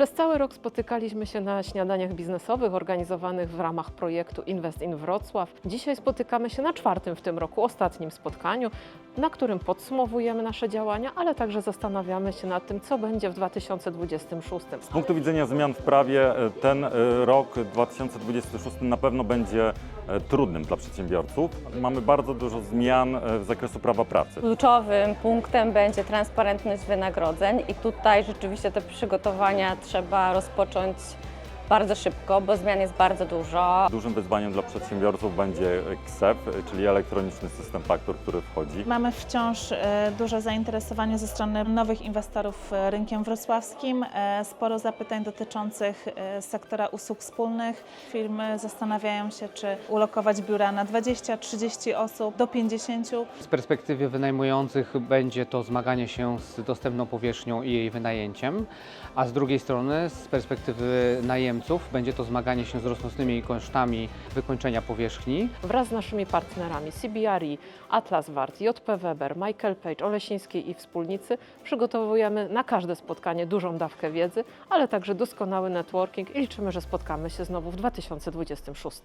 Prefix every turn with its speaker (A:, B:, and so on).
A: Przez cały rok spotykaliśmy się na śniadaniach biznesowych organizowanych w ramach projektu Invest in Wrocław. Dzisiaj spotykamy się na czwartym w tym roku, ostatnim spotkaniu, na którym podsumowujemy nasze działania, ale także zastanawiamy się nad tym, co będzie w 2026.
B: Z punktu widzenia zmian w prawie e, ten e, rok 2026 na pewno będzie e, trudnym dla przedsiębiorców. Mamy bardzo dużo zmian e, z zakresu prawa pracy.
C: Kluczowym punktem będzie transparentność wynagrodzeń i tutaj rzeczywiście te przygotowania trzeba rozpocząć bardzo szybko, bo zmian jest bardzo dużo.
B: Dużym wyzwaniem dla przedsiębiorców będzie KSEP, czyli elektroniczny system faktur, który wchodzi.
D: Mamy wciąż e, duże zainteresowanie ze strony nowych inwestorów e, rynkiem wrocławskim, e, sporo zapytań dotyczących sektora usług wspólnych. Firmy zastanawiają się, czy ulokować biura na 20-30 osób do 50.
E: Z perspektywy wynajmujących będzie to zmaganie się z dostępną powierzchnią i jej wynajęciem, a z drugiej strony z perspektywy najemców będzie to zmaganie się z rosnącymi kosztami wykończenia powierzchni.
A: Wraz z naszymi partnerami CBRE, Atlas Wart, JP Weber, Michael Page, Olesiński i wspólnicy przygotowujemy na każde spotkanie dużą dawkę wiedzy, ale także doskonały networking i liczymy, że spotkamy się znowu w 2026.